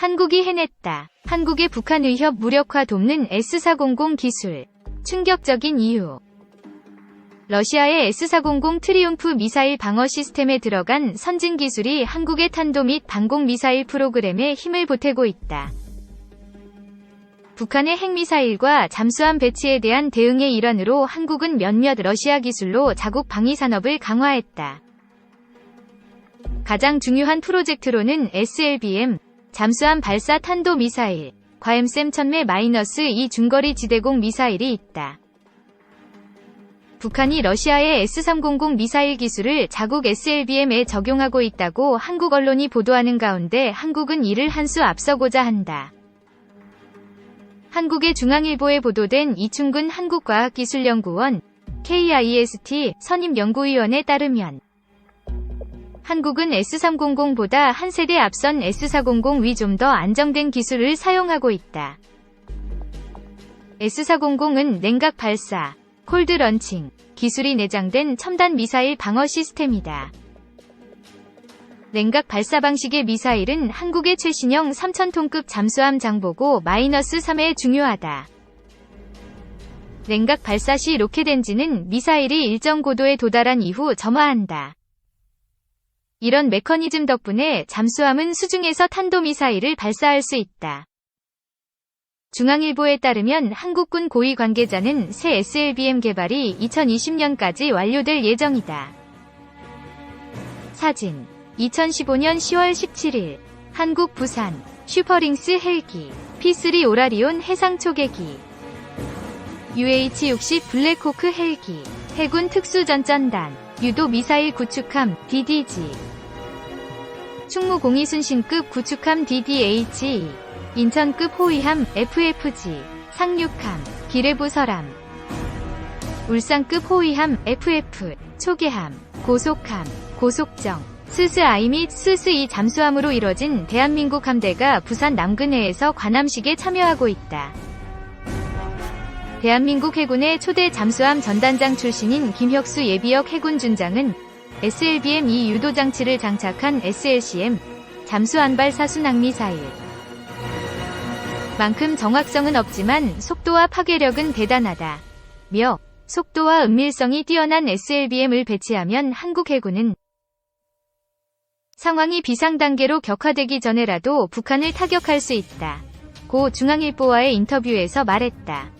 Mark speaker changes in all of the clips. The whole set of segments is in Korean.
Speaker 1: 한국이 해냈다. 한국의 북한 의협 무력화 돕는 S-400 기술. 충격적인 이유. 러시아의 S-400 트리움프 미사일 방어 시스템에 들어간 선진 기술이 한국의 탄도 및 방공 미사일 프로그램에 힘을 보태고 있다. 북한의 핵미사일과 잠수함 배치에 대한 대응의 일환으로 한국은 몇몇 러시아 기술로 자국 방위 산업을 강화했다. 가장 중요한 프로젝트로는 SLBM, 잠수함 발사 탄도 미사일, 과엠셈 천매 마이너스 2 중거리 지대공 미사일이 있다. 북한이 러시아의 S-300 미사일 기술을 자국 SLBM에 적용하고 있다고 한국 언론이 보도하는 가운데 한국은 이를 한 수 앞서고자 한다. 한국의 중앙일보에 보도된 이충근 한국과학기술연구원 KIST 선임연구위원에 따르면 한국은 S300보다 한 세대 앞선 S400 위 좀 더 안정된 기술을 사용하고 있다. S400은 냉각 발사, 콜드 런칭 기술이 내장된 첨단 미사일 방어 시스템이다. 냉각 발사 방식의 미사일은 한국의 최신형 3000톤급 잠수함 장보고 마이너스 3에 중요하다. 냉각 발사 시 로켓 엔진은 미사일이 일정 고도에 도달한 이후 점화한다. 이런 메커니즘 덕분에 잠수함은 수중에서 탄도미사일을 발사할 수 있다. 중앙일보에 따르면 한국군 고위 관계자는 새 SLBM 개발이 2020년까지 완료될 예정이다. 사진. 2015년 10월 17일. 한국 부산. 슈퍼링스 헬기. P3 오라리온 해상 초계기. UH-60 블랙호크 헬기. 해군 특수전전단. 유도 미사일 구축함 DDG 충무 공이 순신급 구축함 DDH 인천급 호위함 FFG 상륙함 기뢰부설함 울산급 호위함 FF 초계함 고속함 고속정 스스I 및 스스이 잠수함으로 이뤄진 대한민국 함대가 부산 남근해에서 관함식에 참여하고 있다. 대한민국 해군의 초대 잠수함 전단장 출신인 김혁수 예비역 해군 준장은 SLBM-2 유도 장치를 장착한 SLCM 잠수함발 사순항 미사일 만큼 정확성은 없지만 속도와 파괴력은 대단하다. 며 속도와 은밀성이 뛰어난 SLBM을 배치하면 한국 해군은 상황이 비상 단계로 격화되기 전에라도 북한을 타격할 수 있다. 고 중앙일보와의 인터뷰에서 말했다.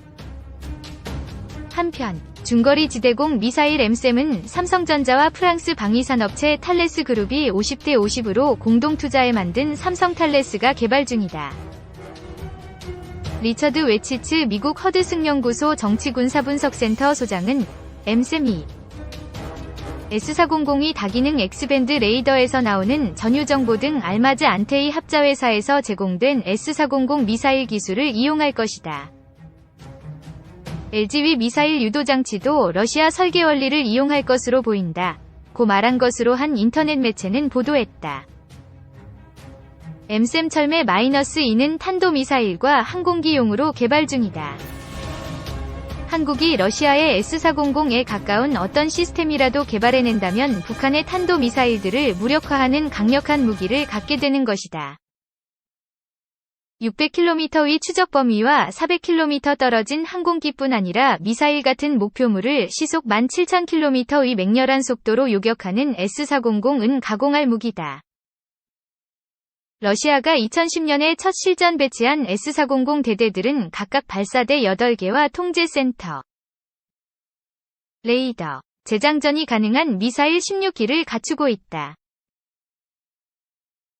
Speaker 1: 한편 중거리 지대공 미사일 엠셈은 삼성전자와 프랑스 방위산업체 탈레스 그룹이 50대 50으로 공동 투자해 만든 삼성 탈레스가 개발 중이다. 리처드 웨치츠 미국 허드슨 연구소 정치군사분석센터 소장은 엠셈이 S400이 다기능 X밴드 레이더에서 나오는 전유정보 등 알마즈 안테이 합자회사에서 제공된 S400 미사일 기술을 이용할 것이다. LG위 미사일 유도 장치도 러시아 설계 원리를 이용할 것으로 보인다. 고 말한 것으로 한 인터넷 매체는 보도했다. 엠셈 철매 마이너스 2는 탄도미사일과 항공기용으로 개발 중이다. 한국이 러시아의 S-400에 가까운 어떤 시스템이라도 개발해낸다면 북한의 탄도미사일들을 무력화하는 강력한 무기를 갖게 되는 것이다. 600km의 추적 범위와 400km 떨어진 항공기뿐 아니라 미사일 같은 목표물을 시속 17,000km의 맹렬한 속도로 요격하는 S-400은 가공할 무기다. 러시아가 2010년에 첫 실전 배치한 S-400 대대들은 각각 발사대 8개와 통제센터, 레이더, 재장전이 가능한 미사일 16기를 갖추고 있다.